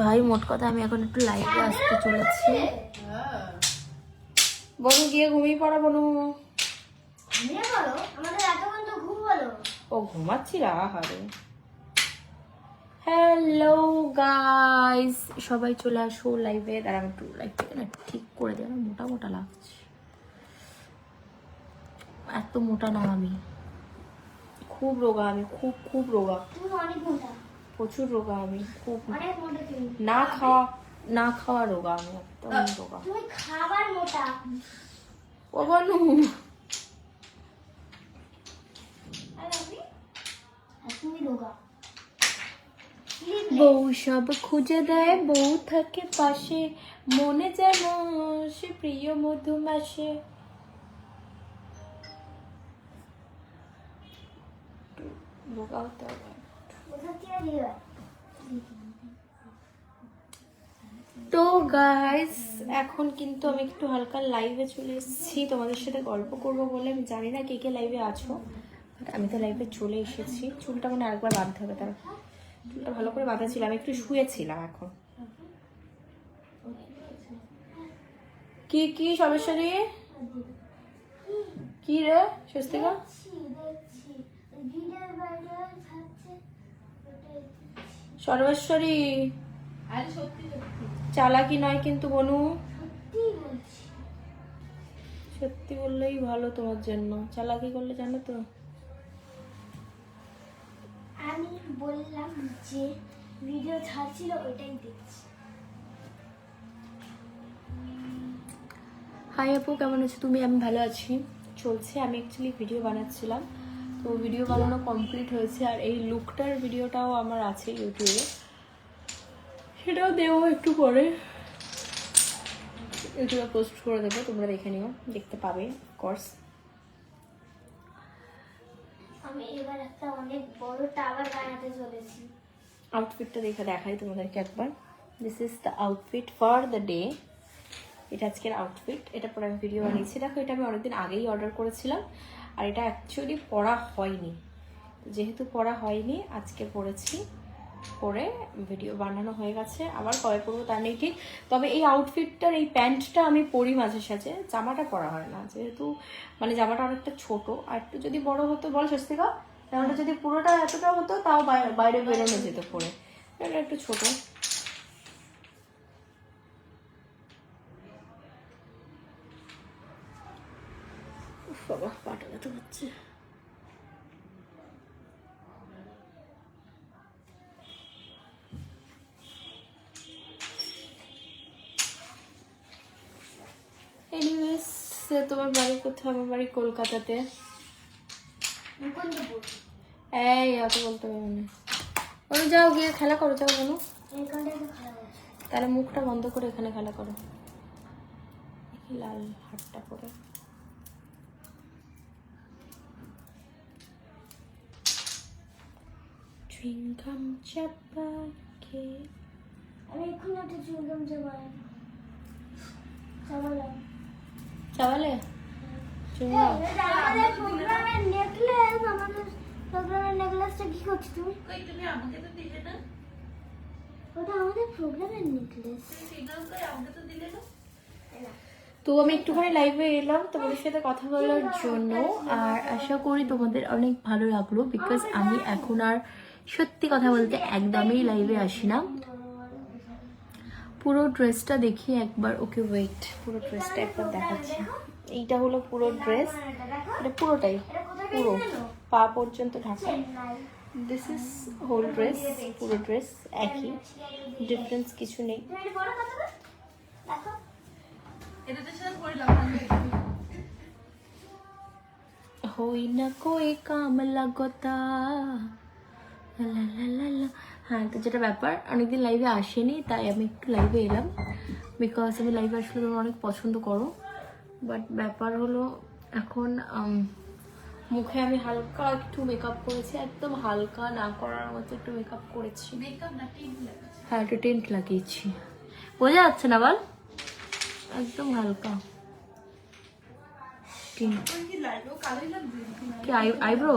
ভাই মোট কথা আমি এখন একটু লাইভে আসতে চলেছি। বনু গিয়ে ঘুমিয়ে পড়া বনু। ও ঘুমাচ্ছি? আহারে হ্যালো গাইস সবাই চলে আসো লাইভে দাঁড়া আমি একটু লাইভটাকে না ঠিক করে দিই আমার মোটা মোটা লাগছে। এত মোটা না আমি। খুব রোগা আমি খুব খুব রোগা। অনেক মোটা। প্রচুর রোগা আমি খুব না খাওয়া না খাওয়া রোগা আমি একদম রোগা। তুমি খাবার মোটা। ও বনু। বউ সব খুঁজে দেয় বউ থাকে পাশে মনে যেন সে প্রিয় মধুমাসে। বোকা হতে হবে। তো গাইস এখন কিন্তু আমি একটু হালকা লাইভে চলে এসেছি। তোমাদের সাথে গল্প করব বলে। আমি জানি না কে কে লাইভে আছো আমি তো লাইভে চলে এসেছি। চুলটা মানে আরেকবার বাঁধতে হবে তার চুলটা ভালো করে বাঁধা ছিল। আমি একটু শুয়েছিলাম এখন। কি কি সমস্যা রে? কি রে, স্বস্তিকা দেখছি দেখছি ভিডিওর বাইরে থাকছে ওটাই সর্বেশ্বরী। চালাকি নয় কিন্তু বনু। সত্যি বললেই ভালো তোমার জন্য। চালাকি করলে জানো তো। আমি বললাম যে ভিডিও ছাড়ছিল ওইটাই দেখছি। হাই আপু কেমন আছো? তুমি? আমি ভালো আছি। চলছে আমি অ্যাকচুয়ালি ভিডিও বানাচ্ছিলাম। তো ভিডিও বানানো কমপ্লিট হয়েছে আর এই লুকটার ভিডিওটাও আমার আছে ইউটিউবে। সেটাও দেবো একটু পরে। ইউটিউবে পোস্ট করে দেবো তোমরা দেখে নিও দেখতে পাবে কোর্স আমি এবার একটা অনেক বড় টাওয়ার বানাতে চলেছি। আউটফিটটা দেখে দেখাই তোমাদেরকে একবার। This is the outfit for the day এটা আজকের আউটফিট এটা পরে আমি ভিডিও বানিয়েছি। দেখো এটা আমি অনেকদিন আগেই অর্ডার করেছিলাম। আর এটা অ্যাকচুয়ালি পরা হয়নি। যেহেতু পরা হয়নি, আজকে পরেছি পরে ভিডিও বানানো হয়ে গেছে। আবার কবে পরবো তা নেই ঠিক। তবে এই আউটফিটটার এই প্যান্টটা আমি পরি মাঝে সাঝে। জামাটা পরা হয় না। যেহেতু মানে জামাটা অনেকটা ছোট। আর একটু যদি বড় হতো, বল স্বস্তিকা জামাটা যদি পুরোটা এতটা হতো, তাও বাইরে বাইরে বেরোনো যেত পরে। এটা একটু ছোট। হচ্ছে এনিওয়েজ তোমার বাড়ি কোথায়? আমার বাড়ি কলকাতাতে। এই, অত বলতে পারব না। বলো, যাও, গিয়ে খেলা করো, যাও আছে তাহলে মুখটা বন্ধ করে এখানে খেলা করো। লাল হাটটা করে চুইংগাম চাপা আমি একটা চাবালাম চাওয়ালে চুইংগাম আমাদের প্রোগ্রামের নেকলেস আমাদের প্রোগ্রামের নেকলেসটা কি করছিস তুমি? ওটা আমাদের প্রোগ্রামের নেকলেস তো আমি একটুখানি লাইভে এলাম তোমাদের সাথে কথা বলার জন্য। আর আশা করি তোমাদের অনেক ভালো লাগল বিকজ আমি এখন আর সত্যি কথা বলতে একদমই লাইভে আসি না পুরো ড্রেসটা দেখি একবার, ওকে ওয়েট পুরো ড্রেসটা একবার দেখাচ্ছি। এইটা হলো পুরো ড্রেস এটা পুরোটাই, পুরো। পা পর্যন্ত ঢাকা। দিস ইজ হোল ড্রেস পুরো ড্রেস একই। ডিফারেন্স কিছু নেই। হই না কই কাম লাগতা। হ্যাঁ তো যেটা ব্যাপার অনেকদিন লাইভে আসেনি তাই আমি একটু লাইভে এলাম। বিকজ আমি লাইভে আসলে তোমরা অনেক পছন্দ করো। বাট ব্যাপার হলো এখন মুখে আমি হালকা একটু মেকআপ করেছি একদম হালকা না করার মতো একটু মেকআপ করেছি। হ্যাঁ একটু টেন্ট লাগিয়েছি। বোঝা যাচ্ছে না বল? একদম হালকা। কি আইব্রো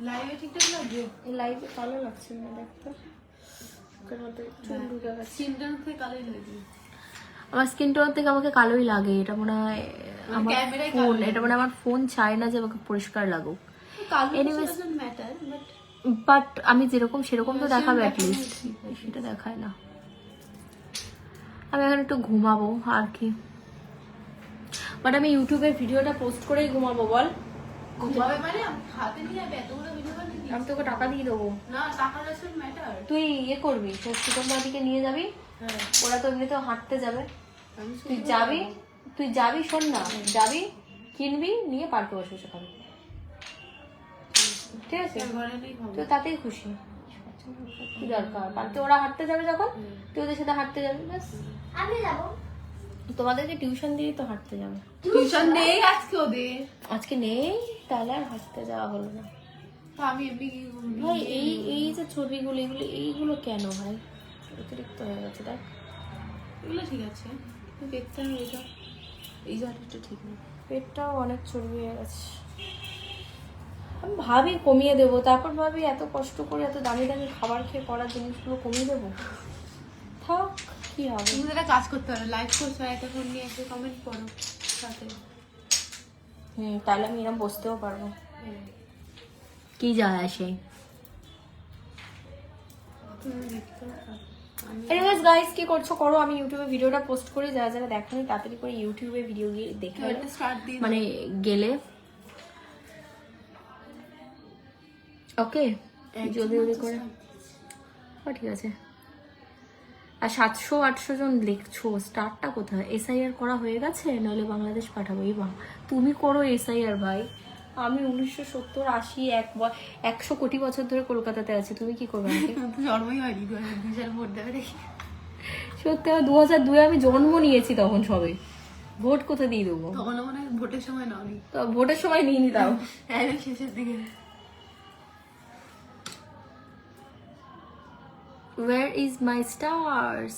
লাইভে ঠিকঠাক লাগবে? লাইভে কালো লাগছে না দেখতে হয়েছে আমার স্কিন টোন থেকে আমাকে কালোই লাগে। এটা মনে হয় আমার ক্যামেরায় ফোন এটা মানে আমার ফোন চায় না যে আমাকে পরিষ্কার লাগুক। Anyways- বাট আমি যেরকম সেরকম তো দেখাবে অ্যাটলিস্ট সেটা দেখায় না। আমি এখন একটু ঘুমাবো আর কি। বাট আমি ইউটিউবের ভিডিওটা পোস্ট করেই ঘুমাবো বল। ঘুমাবে মানে হাতে নিয়ে যাবে এতগুলো ভিডিও বানিয়ে আমি তোকে টাকা দিয়ে দেবো। না টাকা ডাজন্ট ম্যাটার তুই ইয়ে করবি নিয়ে যাবি। হ্যাঁ। ওরা তো এমনিতেও হাঁটতে যাবে। তুই যাবি তুই যাবি শোন না যাবি কিনবি নিয়ে পার্কে বসে বসে খাবি। ঠিক আছে? তুই তাতেই খুশি। কি দরকার? পার্কে ওরা হাঁটতে যাবে যখন তুই ওদের সাথে হাঁটতে যাবি ব্যাস। আমি যাব। তোমাদেরকে টিউশন দিয়েই তো হাঁটতে যাবে। টিউশন নেই আজকে ওদের। আজকে নেই? তাহলে আর হাঁটতে যাওয়া হলো না। তো আমি এমনি ভাই এই এই যে ছবিগুলো এগুলো এইগুলো কেন ভাই? অতিরিক্ত হয়ে গেছে দেখ। এগুলো ঠিক আছে। পেটটা এইটা এই জায়গাটা ঠিক নেই। পেটটাও অনেক চর্বি হয়ে গেছে। আমি ভাবি কমিয়ে দেবো তারপর ভাবি এত কষ্ট করে এত দামি দামি খাবার খেয়ে করার জিনিসগুলো কমিয়ে দেবো। থাক কি হবে? তুমি একটা কাজ করতে পারো লাইক করছ ফোন নিয়ে একটা কমেন্ট করো সাথে। হুম তাহলে আমি এরকম বসতেও পারব। কি যায় আসে? এনিওয়েজ গাইস কি করছ করো? আমি ইউটিউবে ভিডিওটা পোস্ট করি যারা যারা দেখোনি তাড়াতাড়ি করে ইউটিউবে ভিডিও গিয়ে দেখে মানে গেলে? ওকে জলদি জলদি করে। ও ঠিক আছে। আর সাতশো আটশো জন লিখছো স্টার্টটা কোথায়? এসআইআর করা হয়ে গেছে? নাহলে বাংলাদেশ পাঠাবো। এই বা তুমি করো এসআইআর ভাই। আমি উনিশশো সত্তর আশি এক একশো কোটি বছর ধরে কলকাতাতে আছি। তুমি কি করবে জন্মই হয়নি দু হাজার দুই সাল ভোট দেবে সত্যি দু হাজার দুয়ে আমি জন্ম নিয়েছি তখন সবে। ভোট কোথায় দিয়ে দেবো? তখন মনে হয় ভোটের সময় নাওনি। তো ভোটের সময় নিয়ে নি তাও একদম শেষের দিকে। Where is my stars?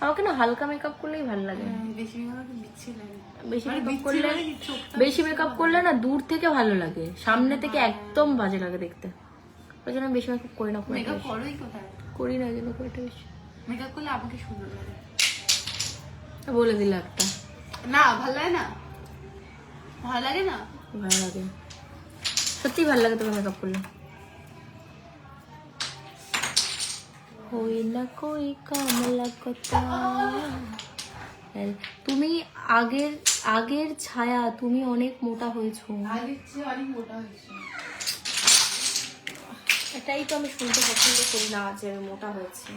আমাকে না হালকা মেকআপ করলেই ভালো লাগে. হ্যাঁ, বেশি মেকআপ করলে মানে বেশি মেকআপ করলে না দূর থেকে ভালো লাগে। সামনে থেকে একদম বাজে লাগে দেখতে। ওই জন্য বেশি মেকআপ করি না। করি না ওই জন্য বেশি। মেকআপ করলে আমাকে সুন্দর লাগে। বলে দিলে একটা। না ভালো লাগে না? ভালো লাগে না? ভালো লাগে। সত্যি ভালো লাগে তোকে মেকআপ করলে। হই না কই কামলা কথা তুমি আগের আগের ছায়া তুমি অনেক মোটা হয়েছো। আগের চেয়ে অনেক মোটা হয়েছে। এটাই তো আমি শুনতে পছন্দ করি না যে মোটা হয়েছি।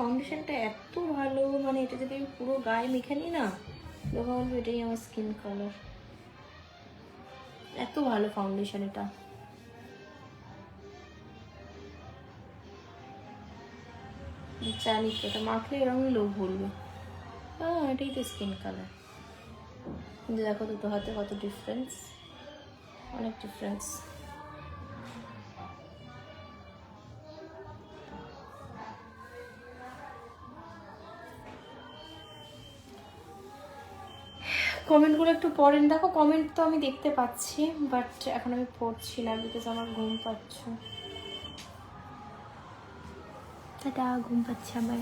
ফাউন্ডেশনটা এত ভালো মানে এটা যদি আমি পুরো গায়ে মেখে নিই না তখন বলব এটাই আমার স্কিন কালার এত ভালো ফাউন্ডেশন এটা। জানি এটা মাখলে এরকমই লোক বলবে। হ্যাঁ এটাই তো স্কিন কালার দেখো দুটো হাতে কত ডিফারেন্স অনেক ডিফারেন্স কমেন্টগুলো একটু পড়েন। দেখো কমেন্ট তো আমি দেখতে পাচ্ছি বাট এখন আমি পড়ছি না বিকজ আমার ঘুম পাচ্ছ। টাটা, ঘুম পাচ্ছে আমার।